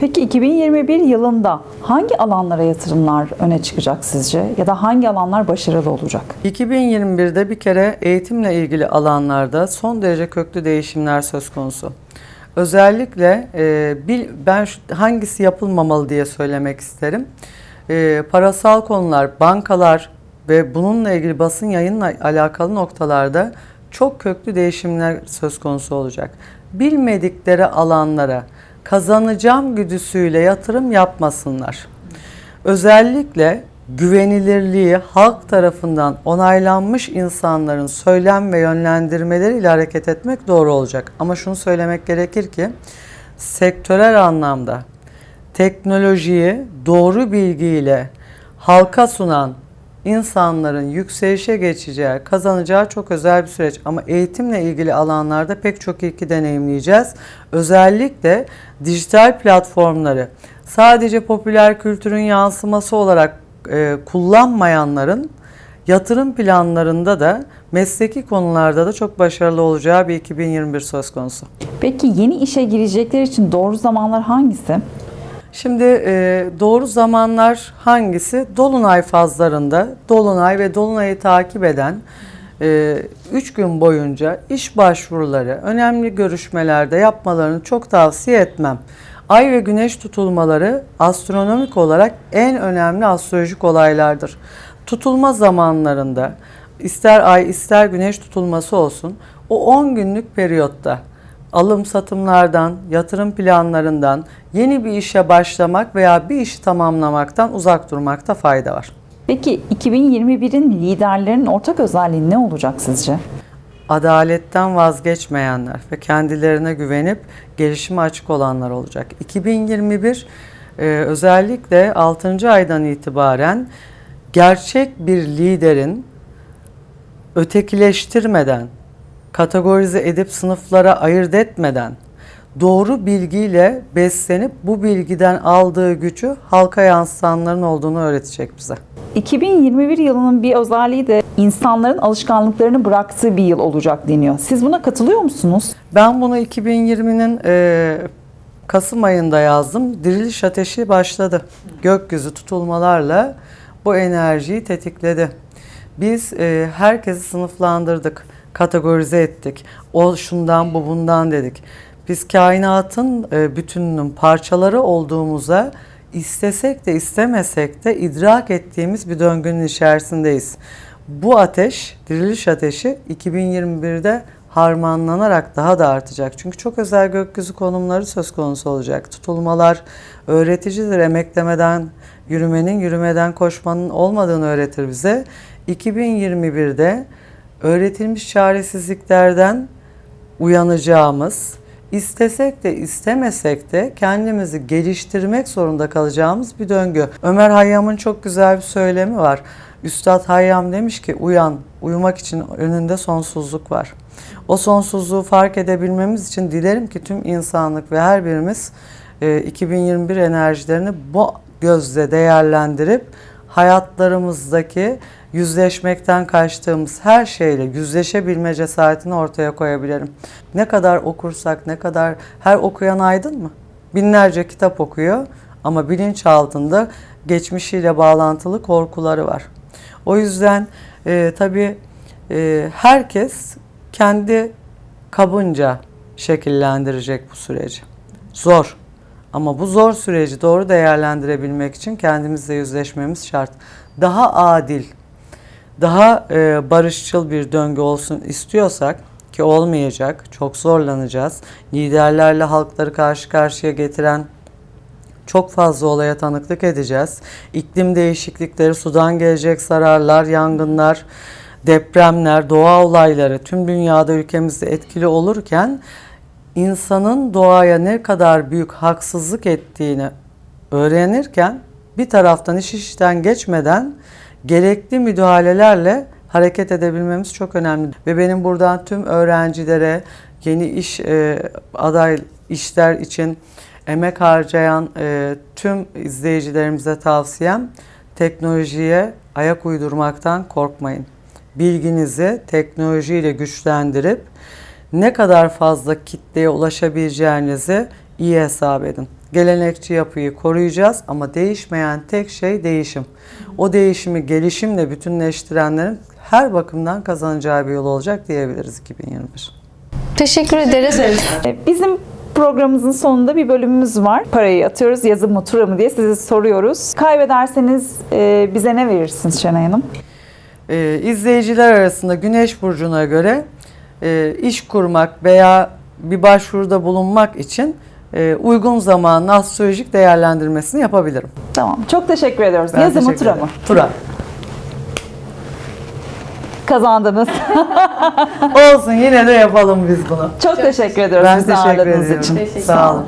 Peki 2021 yılında hangi alanlara yatırımlar öne çıkacak sizce? Ya da hangi alanlar başarılı olacak? 2021'de bir kere eğitimle ilgili alanlarda son derece köklü değişimler söz konusu. Özellikle e, ben hangisi yapılmamalı diye söylemek isterim. E, parasal konular, bankalar ve bununla ilgili basın yayınla alakalı noktalarda çok köklü değişimler söz konusu olacak. Bilmedikleri alanlara kazanacağım güdüsüyle yatırım yapmasınlar. Özellikle güvenilirliği halk tarafından onaylanmış insanların söylem ve yönlendirmeleriyle hareket etmek doğru olacak. Ama şunu söylemek gerekir ki sektörel anlamda teknolojiyi doğru bilgiyle halka sunan insanların yükselişe geçeceği, kazanacağı çok özel bir süreç. Ama eğitimle ilgili alanlarda pek çok ilki deneyimleyeceğiz. Özellikle dijital platformları sadece popüler kültürün yansıması olarak e, kullanmayanların yatırım planlarında da mesleki konularda da çok başarılı olacağı bir 2021 söz konusu. Peki yeni işe girecekler için doğru zamanlar hangisi? Şimdi e, doğru zamanlar hangisi? Dolunay fazlarında Dolunay ve Dolunay'ı takip eden 3 gün boyunca iş başvuruları, önemli görüşmelerde yapmalarını çok tavsiye etmem. Ay ve güneş tutulmaları astronomik olarak en önemli astrolojik olaylardır. Tutulma zamanlarında ister ay ister güneş tutulması olsun o 10 günlük periyotta alım satımlardan, yatırım planlarından, yeni bir işe başlamak veya bir işi tamamlamaktan uzak durmakta fayda var. Peki 2021'in liderlerin ortak özelliği ne olacak sizce? Adaletten vazgeçmeyenler ve kendilerine güvenip gelişime açık olanlar olacak. 2021 e, özellikle 6. aydan itibaren gerçek bir liderin ötekileştirmeden, kategorize edip sınıflara ayırt etmeden doğru bilgiyle beslenip bu bilgiden aldığı gücü halka yansıtanların olduğunu öğretecek bize. 2021 yılının bir özelliği de insanların alışkanlıklarını bıraktığı bir yıl olacak deniyor. Siz buna katılıyor musunuz? Ben bunu 2020'nin e, Kasım ayında yazdım. Diriliş ateşi başladı. Gökyüzü tutulmalarla bu enerjiyi tetikledi. Biz e, herkesi sınıflandırdık, kategorize ettik. O şundan bu bundan dedik. Biz kainatın e, bütününün parçaları olduğumuza istesek de istemesek de idrak ettiğimiz bir döngünün içerisindeyiz. Bu ateş, diriliş ateşi 2021'de harmanlanarak daha da artacak. Çünkü çok özel gökyüzü konumları söz konusu olacak. Tutulmalar öğreticidir. Emeklemeden yürümenin, yürümeden koşmanın olmadığını öğretir bize. 2021'de öğretilmiş çaresizliklerden uyanacağımız, istesek de istemesek de kendimizi geliştirmek zorunda kalacağımız bir döngü. Ömer Hayyam'ın çok güzel bir söylemi var. Üstad Hayyam demiş ki uyan, uyumak için önünde sonsuzluk var. O sonsuzluğu fark edebilmemiz için dilerim ki tüm insanlık ve her birimiz e, 2021 enerjilerini bu gözle değerlendirip hayatlarımızdaki yüzleşmekten kaçtığımız her şeyle yüzleşebilme cesaretini ortaya koyabilirim. Ne kadar okursak, ne kadar her okuyan aydın mı? Binlerce kitap okuyor ama bilinç altında geçmişiyle bağlantılı korkuları var. O yüzden e, tabii e, herkes kendi kabınca şekillendirecek bu süreci. Zor. Ama bu zor süreci doğru değerlendirebilmek için kendimizle yüzleşmemiz şart. Daha adil, daha e, barışçıl bir döngü olsun istiyorsak ki olmayacak, çok zorlanacağız. Liderlerle halkları karşı karşıya getiren çok fazla olaya tanıklık edeceğiz. İklim değişiklikleri, sudan gelecek zararlar, yangınlar, depremler, doğa olayları tüm dünyada ülkemizde etkili olurken insanın doğaya ne kadar büyük haksızlık ettiğini öğrenirken bir taraftan iş işten geçmeden gerekli müdahalelerle hareket edebilmemiz çok önemli. Ve benim buradan tüm öğrencilere yeni iş e, aday işler için emek harcayan e, tüm izleyicilerimize tavsiyem teknolojiye ayak uydurmaktan korkmayın. Bilginizi teknolojiyle güçlendirip ne kadar fazla kitleye ulaşabileceğinizi iyi hesap edin. Gelenekçi yapıyı koruyacağız ama değişmeyen tek şey değişim. O değişimi gelişimle bütünleştirenlerin her bakımdan kazanacağı bir yol olacak diyebiliriz 2021. Teşekkür ederiz. Bizim programımızın sonunda bir bölümümüz var. Parayı atıyoruz, yazı mı, tura mı diye size soruyoruz. Kaybederseniz e, bize ne verirsiniz Şenay Hanım? Ee, izleyiciler arasında Güneş burcuna göre e, iş kurmak veya bir başvuruda bulunmak için uygun zamanın astrolojik değerlendirmesini yapabilirim. Tamam. Çok teşekkür ediyoruz. Ben yazı mı, teşekkür tura ederim. mı? Tura. Kazandınız. Olsun yine de yapalım biz bunu. Çok teşekkür ediyoruz Ben bizi teşekkür ağırladığınız ediyorum. için. Sağ olun.